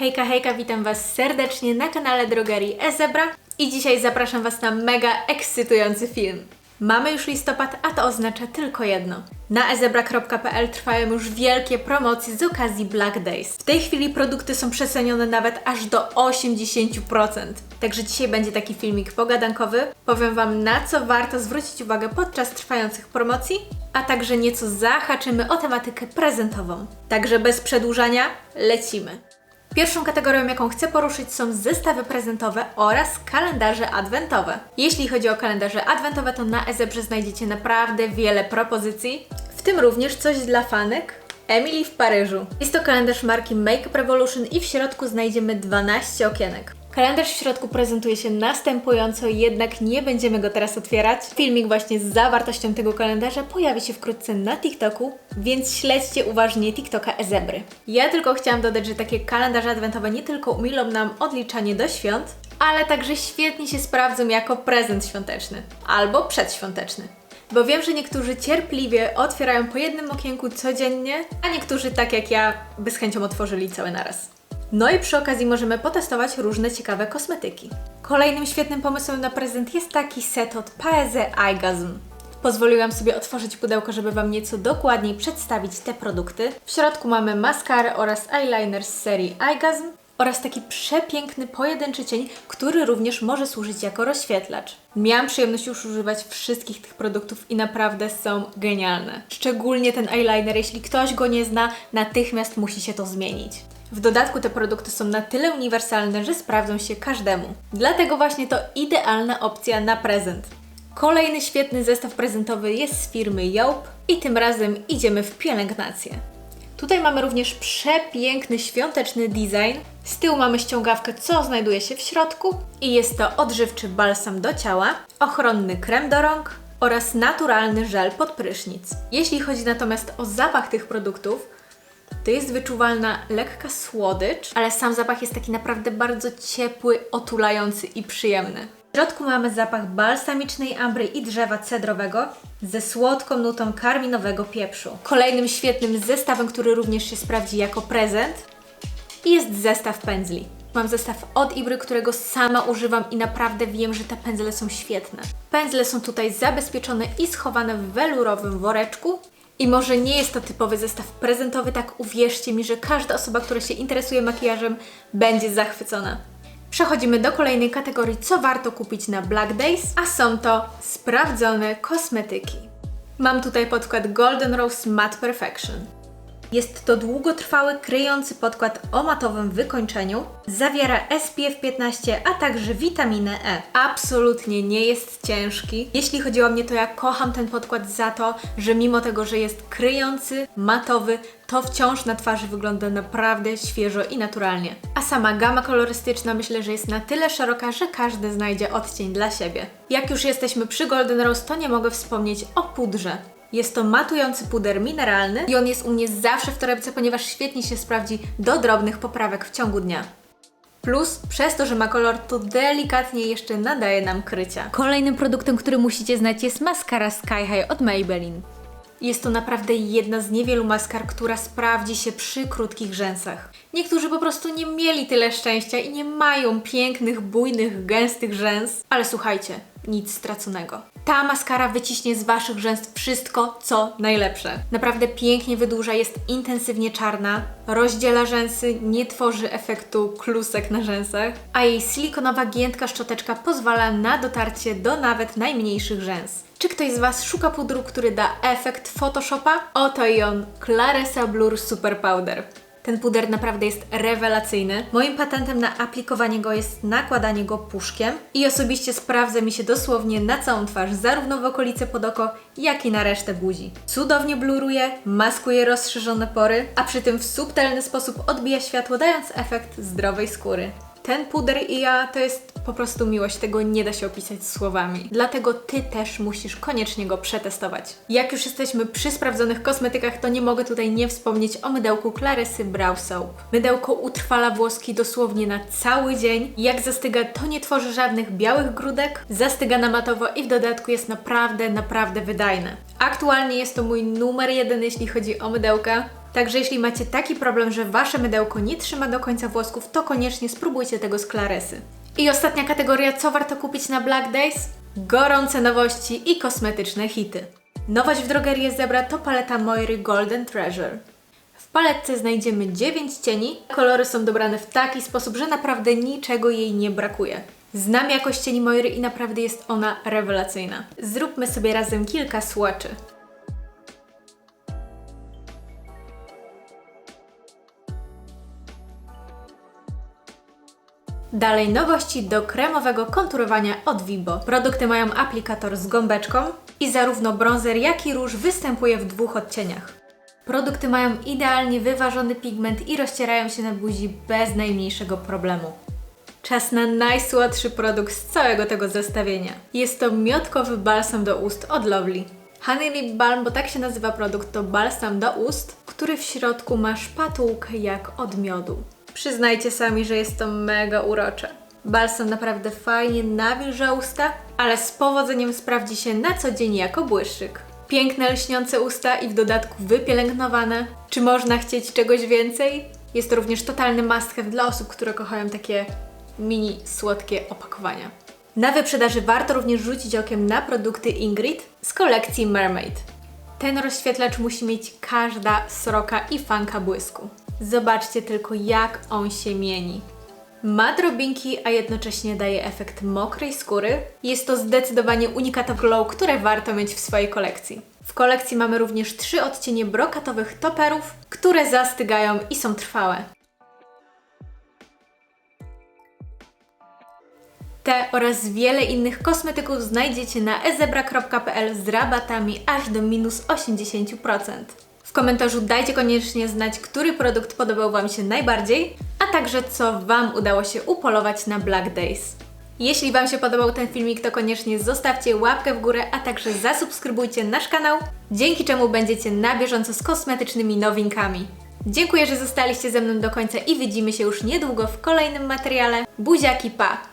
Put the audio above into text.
Hejka, hejka, witam Was serdecznie na kanale drogerii Ezebra i dzisiaj zapraszam Was na mega ekscytujący film. Mamy już listopad, a to oznacza tylko jedno. Na ezebra.pl trwają już wielkie promocje z okazji Black Days. W tej chwili produkty są przecenione nawet aż do 80%. Także dzisiaj będzie taki filmik pogadankowy. Powiem Wam na co warto zwrócić uwagę podczas trwających promocji, a także nieco zahaczymy o tematykę prezentową. Także bez przedłużania lecimy. Pierwszą kategorią, jaką chcę poruszyć, są zestawy prezentowe oraz kalendarze adwentowe. Jeśli chodzi o kalendarze adwentowe, to na Ezebrze znajdziecie naprawdę wiele propozycji, w tym również coś dla fanek. Emily w Paryżu. Jest to kalendarz marki Makeup Revolution i w środku znajdziemy 12 okienek. Kalendarz w środku prezentuje się następująco, jednak nie będziemy go teraz otwierać. Filmik właśnie z zawartością tego kalendarza pojawi się wkrótce na TikToku, więc śledźcie uważnie TikToka Ezebry. Ja tylko chciałam dodać, że takie kalendarze adwentowe nie tylko umilą nam odliczanie do świąt, ale także świetnie się sprawdzą jako prezent świąteczny albo przedświąteczny. Bo wiem, że niektórzy cierpliwie otwierają po jednym okienku codziennie, a niektórzy, tak jak ja, by z chęcią otworzyli całe naraz. No i przy okazji możemy potestować różne ciekawe kosmetyki. Kolejnym świetnym pomysłem na prezent jest taki set od Paese Eygasm. Pozwoliłam sobie otworzyć pudełko, żeby Wam nieco dokładniej przedstawić te produkty. W środku mamy maskarę oraz eyeliner z serii Eygasm oraz taki przepiękny pojedynczy cień, który również może służyć jako rozświetlacz. Miałam przyjemność już używać wszystkich tych produktów i naprawdę są genialne. Szczególnie ten eyeliner, jeśli ktoś go nie zna, natychmiast musi się to zmienić. W dodatku te produkty są na tyle uniwersalne, że sprawdzą się każdemu. Dlatego właśnie to idealna opcja na prezent. Kolejny świetny zestaw prezentowy jest z firmy Joop i tym razem idziemy w pielęgnację. Tutaj mamy również przepiękny świąteczny design. Z tyłu mamy ściągawkę, co znajduje się w środku i jest to odżywczy balsam do ciała, ochronny krem do rąk oraz naturalny żel pod prysznic. Jeśli chodzi natomiast o zapach tych produktów, to jest wyczuwalna lekka słodycz, ale sam zapach jest taki naprawdę bardzo ciepły, otulający i przyjemny. W środku mamy zapach balsamicznej ambry i drzewa cedrowego ze słodką nutą karminowego pieprzu. Kolejnym świetnym zestawem, który również się sprawdzi jako prezent, jest zestaw pędzli. Mam zestaw od Ibry, którego sama używam i naprawdę wiem, że te pędzle są świetne. Pędzle są tutaj zabezpieczone i schowane w welurowym woreczku. I może nie jest to typowy zestaw prezentowy, tak uwierzcie mi, że każda osoba, która się interesuje makijażem, będzie zachwycona. Przechodzimy do kolejnej kategorii, co warto kupić na Black Days, a są to sprawdzone kosmetyki. Mam tutaj podkład Golden Rose Matte Perfection. Jest to długotrwały, kryjący podkład o matowym wykończeniu. Zawiera SPF 15, a także witaminę E. Absolutnie nie jest ciężki. Jeśli chodzi o mnie, to ja kocham ten podkład za to, że mimo tego, że jest kryjący, matowy, to wciąż na twarzy wygląda naprawdę świeżo i naturalnie. A sama gama kolorystyczna myślę, że jest na tyle szeroka, że każdy znajdzie odcień dla siebie. Jak już jesteśmy przy Golden Rose, to nie mogę wspomnieć o pudrze. Jest to matujący puder mineralny i on jest u mnie zawsze w torebce, ponieważ świetnie się sprawdzi do drobnych poprawek w ciągu dnia. Plus, przez to, że ma kolor, to delikatnie jeszcze nadaje nam krycia. Kolejnym produktem, który musicie znać jest maskara Sky High od Maybelline. Jest to naprawdę jedna z niewielu maskar, która sprawdzi się przy krótkich rzęsach. Niektórzy po prostu nie mieli tyle szczęścia i nie mają pięknych, bujnych, gęstych rzęs, ale słuchajcie, nic straconego. Ta maskara wyciśnie z Waszych rzęs wszystko, co najlepsze. Naprawdę pięknie wydłuża, jest intensywnie czarna, rozdziela rzęsy, nie tworzy efektu klusek na rzęsach, a jej silikonowa giętka szczoteczka pozwala na dotarcie do nawet najmniejszych rzęs. Czy ktoś z Was szuka pudru, który da efekt Photoshopa? Oto i on, Claresa Blur Super Powder. Ten puder naprawdę jest rewelacyjny. Moim patentem na aplikowanie go jest nakładanie go puszkiem i osobiście sprawdza mi się dosłownie na całą twarz, zarówno w okolice pod oko, jak i na resztę buzi. Cudownie bluruje, maskuje rozszerzone pory, a przy tym w subtelny sposób odbija światło, dając efekt zdrowej skóry. Ten puder i ja to jest po prostu miłość, tego nie da się opisać słowami. Dlatego Ty też musisz koniecznie go przetestować. Jak już jesteśmy przy sprawdzonych kosmetykach, to nie mogę tutaj nie wspomnieć o mydełku Clarysy Brow Soap. Mydełko utrwala włoski dosłownie na cały dzień. Jak zastyga, to nie tworzy żadnych białych grudek, zastyga na matowo i w dodatku jest naprawdę, naprawdę wydajne. Aktualnie jest to mój numer jeden, jeśli chodzi o mydełka. Także jeśli macie taki problem, że wasze mydełko nie trzyma do końca włosków, to koniecznie spróbujcie tego z Claresy. I ostatnia kategoria, co warto kupić na Black Days? Gorące nowości i kosmetyczne hity. Nowość w drogerii Zebra to paleta Moiry Golden Treasure. W paletce znajdziemy 9 cieni. Kolory są dobrane w taki sposób, że naprawdę niczego jej nie brakuje. Znam jakość cieni Moiry i naprawdę jest ona rewelacyjna. Zróbmy sobie razem kilka słoczy. Dalej nowości do kremowego konturowania od Vibo. Produkty mają aplikator z gąbeczką i zarówno bronzer, jak i róż występuje w dwóch odcieniach. Produkty mają idealnie wyważony pigment i rozcierają się na buzi bez najmniejszego problemu. Czas na najsłodszy produkt z całego tego zestawienia. Jest to miotkowy balsam do ust od Lovely. Honey Lip Balm, bo tak się nazywa produkt, to balsam do ust, który w środku ma szpatułkę jak od miodu. Przyznajcie sami, że jest to mega urocze. Balsam naprawdę fajnie nawilża usta, ale z powodzeniem sprawdzi się na co dzień jako błyszczyk. Piękne, lśniące usta i w dodatku wypielęgnowane. Czy można chcieć czegoś więcej? Jest to również totalny must have dla osób, które kochają takie mini słodkie opakowania. Na wyprzedaży warto również rzucić okiem na produkty Ingrid z kolekcji Mermaid. Ten rozświetlacz musi mieć każda sroka i fanka błysku. Zobaczcie tylko, jak on się mieni. Ma drobinki, a jednocześnie daje efekt mokrej skóry. Jest to zdecydowanie unikatowy glow, które warto mieć w swojej kolekcji. W kolekcji mamy również trzy odcienie brokatowych toperów, które zastygają i są trwałe. Te oraz wiele innych kosmetyków znajdziecie na ezebra.pl z rabatami aż do minus 80%. W komentarzu dajcie koniecznie znać, który produkt podobał Wam się najbardziej, a także co Wam udało się upolować na Black Days. Jeśli Wam się podobał ten filmik, to koniecznie zostawcie łapkę w górę, a także zasubskrybujcie nasz kanał, dzięki czemu będziecie na bieżąco z kosmetycznymi nowinkami. Dziękuję, że zostaliście ze mną do końca i widzimy się już niedługo w kolejnym materiale. Buziaki, pa!